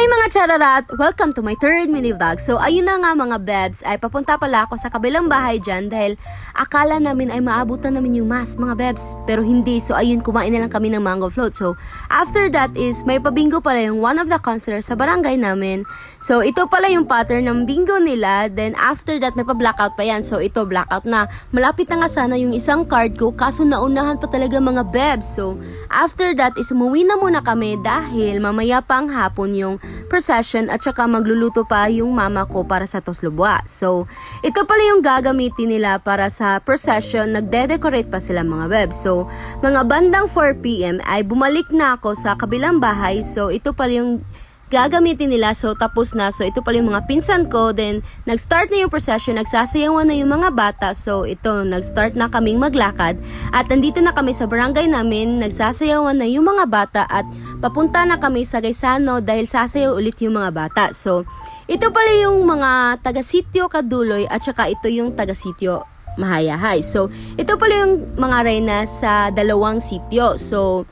Hi mga chararat! Welcome to my third mini vlog. So ayun na nga mga bebs, ay papunta pala ako sa kabilang bahay dyan dahil akala namin ay maabutan namin yung mas mga bebs. Pero hindi, so ayun kumain na lang kami ng mango float. So after that is may pabingo pala yung one of the counselors sa barangay namin. So ito pala yung pattern ng bingo nila. Then after that may pa-blackout pa yan. So ito blackout na. Malapit na nga sana yung isang card ko kaso naunahan pa talaga mga bebs. So after that is umuwi na muna kami dahil mamaya pang hapon yung procession at saka magluluto pa yung mama ko para sa toslubwa. So, ito pala yung gagamitin nila para sa procession. Nagde-decorate pa sila mga web. So, mga bandang 4pm ay bumalik na ako sa kabilang bahay. So, ito pala yung gagamitin nila. So, tapos na. So, ito pala yung mga pinsan ko. Then, nag-start na yung procession. Nagsasayawan na yung mga bata. So, ito, nag-start na kaming maglakad. At nandito na kami sa barangay namin. Nagsasayawan na yung mga bata. At papunta na kami sa Gaisano dahil sasayaw ulit yung mga bata. So, ito pala yung mga taga-sityo Kaduloy at saka ito yung taga-sityo Mahayahay. So, ito pala yung mga reyna sa dalawang sityo. So,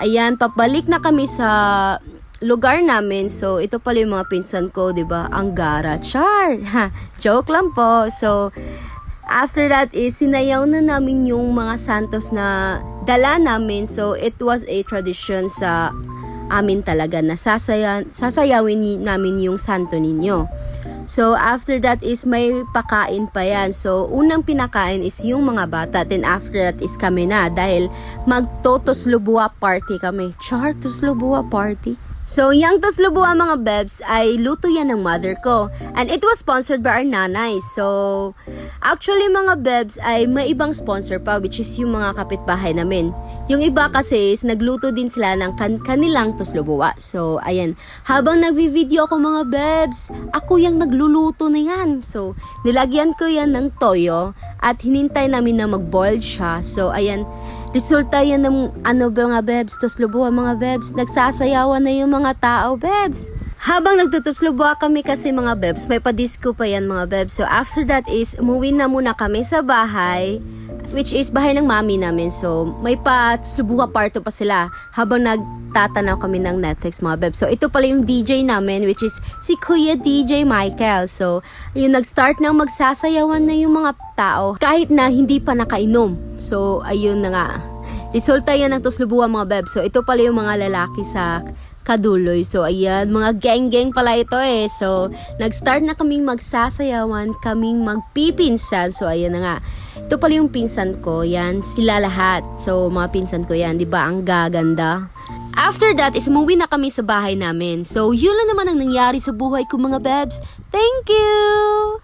ayan, papalik na kami sa lugar namin. So, ito pala yung mga pinsan ko, 'di ba? Ang gara. Char! Ha, joke lang po. So, after that is sinayaw na namin yung mga santos na dala namin. So, it was a tradition sa amin talaga na sasaya, sasayawin namin yung santo ninyo. So, after that is may pakain pa yan. So, unang pinakain is yung mga bata. Then, after that is kami na. Dahil magtotoslubuwa party kami. Char, toslubuwa party. So, yung toslubuwa mga bebs ay luto yan ng mother ko. And it was sponsored by our nanay. So, actually mga bebs ay may ibang sponsor pa which is yung mga kapitbahay namin. Yung iba kasi is nagluto din sila ng kan- kanilang toslubuwa. So, ayan. Habang nagvi-video ako mga bebs, ako yung nagluluto na yan. So, nilagyan ko yan ng toyo at hinintay namin na mag-boil siya. So, ayan. Resulta yan ng ano ba mga bebs, toslubuha mga bebs. Nagsasayawan na yung mga tao, bebs. Habang nagtutuslubuha kami kasi mga bebs, may pa-disco pa yan mga bebs. So after that is, umuwi na muna kami sa bahay which is bahay ng mami namin. So, may pa Slubuha parto pa sila habang nagtatanaw kami ng Netflix mga beb. So, ito pala yung DJ namin which is si Kuya DJ Michael. So, yung nag-start na magsasayawan na yung mga tao kahit na hindi pa nakainom. So, ayun na nga. Resulta yan ng tuslubuhan mga beb. So, ito pala yung mga lalaki sa Kaduloy. So, ayan, mga gang-gang pala ito eh. So, nag-start na kaming magsasayawan, kaming magpipinsan. So, ayan na nga. Ito pala yung pinsan ko, yan, sila lahat. So, mga pinsan ko yan, di ba? Ang gaganda. After that, is umuwi na kami sa bahay namin. So, yun lang naman ang nangyari sa buhay ko mga bebs. Thank you!